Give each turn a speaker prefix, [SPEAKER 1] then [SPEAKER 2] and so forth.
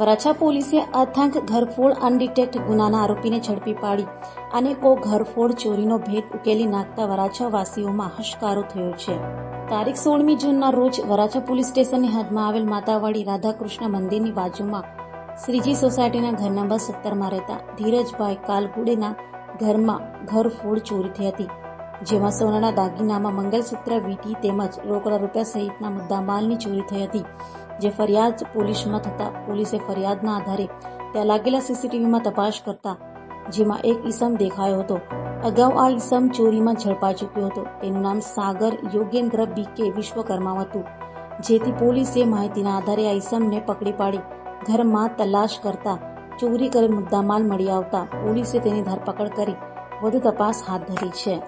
[SPEAKER 1] વરાછા પોલીસે અથાંક ઘરફોડ અનડિટેક્ટ ગુનાના આરોપીને ઝડપી પાડી અનેકો ઘરફોડ ચોરીનો ભેદ ઉકેલી નાખતા વરાછા વાસીઓમાં હશકારો થયો છે. તારીખ સોળમી જૂનના રોજ વરાછા પોલીસ સ્ટેશનની હદમાં આવેલ માતાવાડી રાધાકૃષ્ણ મંદિરની બાજુમાં શ્રીજી સોસાયટીના ઘર નંબર સત્તરમાં રહેતા ધીરજભાઈ કાલગુડેના ઘરમાં ઘરફોડ ચોરી થઈ હતી. જેમાં સોનાના દાગીનામાં મંગલસૂત્ર, વીટી તેમજ રોકડા રૂપિયા સહિતના મુદ્દામાલની ચોરી થઈ હતી, જે ફરિયાદ પોલીસમાં થતા પોલીસે ફરિયાદના આધારે ત્યાં લાગેલા સીસીટીવીમાં તપાસ કરતા જેમાં એક ઈસમ દેખાયો હતો. અગાઉ આ ઈસમ ચોરીમાં ઝડપાઈ ચૂક્યો હતો. તેનું નામ સાગર યોગેન્દ્ર બીકે વિશ્વકર્મા હતું. જેથી પોલીસે માહિતીના આધારે આ ઈસમને પકડી પાડી, ઘરમાં તલાશ કરતા ચોરી કરેલ મુદ્દામાલ મળી આવતા પોલીસે તેની ધરપકડ કરી. વધુ તપાસ હાથ ધરી છે.